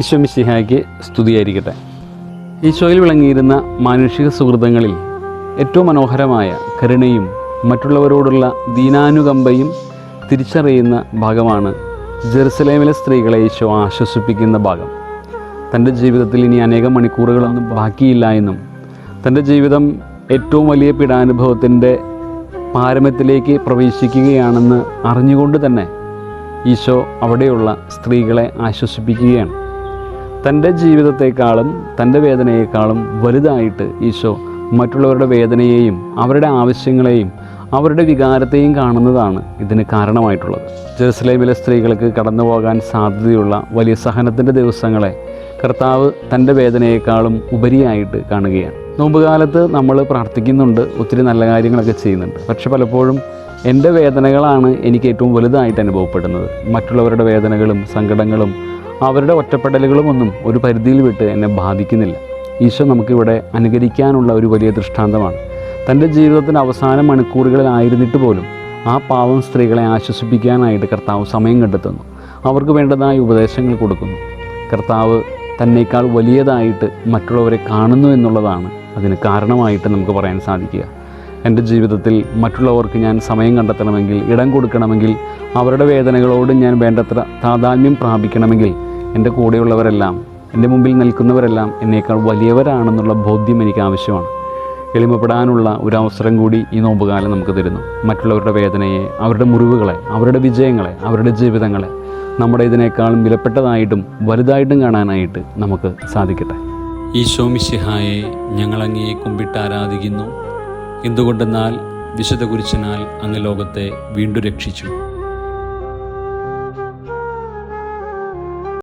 ഈശോ മിശിഹായ്ക്ക് സ്തുതിയായിരിക്കട്ടെ. ഈശോയിൽ വിളങ്ങിയിരുന്ന മാനുഷിക സുഹൃതങ്ങളിൽ ഏറ്റവും മനോഹരമായ കരുണയും മറ്റുള്ളവരോടുള്ള ദീനാനുകമ്പയും തിരിച്ചറിയുന്ന ഭാഗമാണ് ജെറുസലേമിലെ സ്ത്രീകളെ ഈശോ ആശ്വസിപ്പിക്കുന്ന ഭാഗം. തന്റെ ജീവിതത്തിൽ ഇനി അനേകം മണിക്കൂറുകളൊന്നും ബാക്കിയില്ല എന്നും തന്റെ ജീവിതം ഏറ്റവും വലിയ പീഡാനുഭവത്തിന്റെ പാരമ്യത്തിലേക്ക് പ്രവേശിക്കുകയാണെന്ന് അറിഞ്ഞുകൊണ്ട് തന്നെ ഈശോ അവിടെയുള്ള സ്ത്രീകളെ ആശ്വസിപ്പിക്കുകയാണ്. തന്റെ ജീവിതത്തെക്കാളും തന്റെ വേദനയേക്കാളും വലുതായിട്ട് ഈശോ മറ്റുള്ളവരുടെ വേദനയെയും അവരുടെ ആവശ്യങ്ങളെയും അവരുടെ വികാരത്തെയും കാണുന്നതാണ് ഇതിന് കാരണമായിട്ടുള്ളത്. ജെറുസലേമിലെ സ്ത്രീകൾക്ക് കടന്നു പോകാൻ സാധ്യതയുള്ള വലിയ സഹനത്തിന്റെ ദിവസങ്ങളെ കർത്താവ് തന്റെ വേദനയേക്കാളും ഉപരിയായിട്ട് കാണുകയാണ്. നോമ്പുകാലത്ത് നമ്മൾ പ്രാർത്ഥിക്കുന്നുണ്ട് ഒത്തിരി നല്ല കാര്യങ്ങളൊക്കെ ചെയ്യുന്നുണ്ട്. പക്ഷെ പലപ്പോഴും എന്റെ വേദനകളാണ് എനിക്ക് ഏറ്റവും വലുതായിട്ട് അനുഭവപ്പെടുന്നത്. മറ്റുള്ളവരുടെ വേദനകളും സങ്കടങ്ങളും അവരുടെ ഒറ്റപ്പെടലുകളും ഒന്നും ഒരു പരിധിയിൽ വിട്ട് എന്നെ ബാധിക്കുന്നില്ല. ഈശോ നമുക്കിവിടെ അനുകരിക്കാനുള്ള ഒരു വലിയ ദൃഷ്ടാന്തമാണ്. തന്റെ ജീവിതത്തിന്റെ അവസാന മണിക്കൂറുകളിലായിരുന്നിട്ട് പോലും ആ പാവം സ്ത്രീകളെ ആശ്വസിപ്പിക്കാനായിട്ട് കർത്താവ് സമയം കണ്ടെത്തുന്നു. അവർക്ക് വേണ്ടതായ ഉപദേശങ്ങൾ കൊടുക്കുന്നു. കർത്താവ് തന്നേക്കാൾ വലിയതായിട്ട് മറ്റുള്ളവരെ കാണുന്നു എന്നുള്ളതാണ് അതിന് കാരണമായിട്ട് നമുക്ക് പറയാൻ സാധിക്കുക. എന്റെ ജീവിതത്തിൽ മറ്റുള്ളവർക്ക് ഞാൻ സമയം കണ്ടെത്തണമെങ്കിൽ ഇടം കൊടുക്കണമെങ്കിൽ അവരുടെ വേദനകളോട് ഞാൻ വേണ്ടത്ര താതാത്മ്യം പ്രാപിക്കണമെങ്കിൽ എന്റെ കൂടെയുള്ളവരെല്ലാം എന്റെ മുമ്പിൽ നിൽക്കുന്നവരെല്ലാം എന്നേക്കാൾ വലിയവരാണെന്നുള്ള ബോധ്യം എനിക്ക് ആവശ്യമാണ്. എളിമപ്പെടാനുള്ള ഒരു അവസരം കൂടി ഈ നോമ്പുകാലം നമുക്ക് തരുന്നു. മറ്റുള്ളവരുടെ വേദനയെ അവരുടെ മുറിവുകളെ അവരുടെ വിജയങ്ങളെ അവരുടെ ജീവിതങ്ങളെ നമ്മുടെ ഇതിനേക്കാളും വിലപ്പെട്ടതായിട്ടും വലുതായിട്ടും കാണാനായിട്ട് നമുക്ക് സാധിക്കട്ടെ. ഈശോ മിശിഹായെ ഞങ്ങളങ്ങയെ കുമ്പിട്ട് ആരാധിക്കുന്നു. എന്തുകൊണ്ടെന്നാൽ വിശുദ്ധ കുരിശനാൽ അങ്ങ് ലോകത്തെ വീണ്ടും രക്ഷിച്ചു.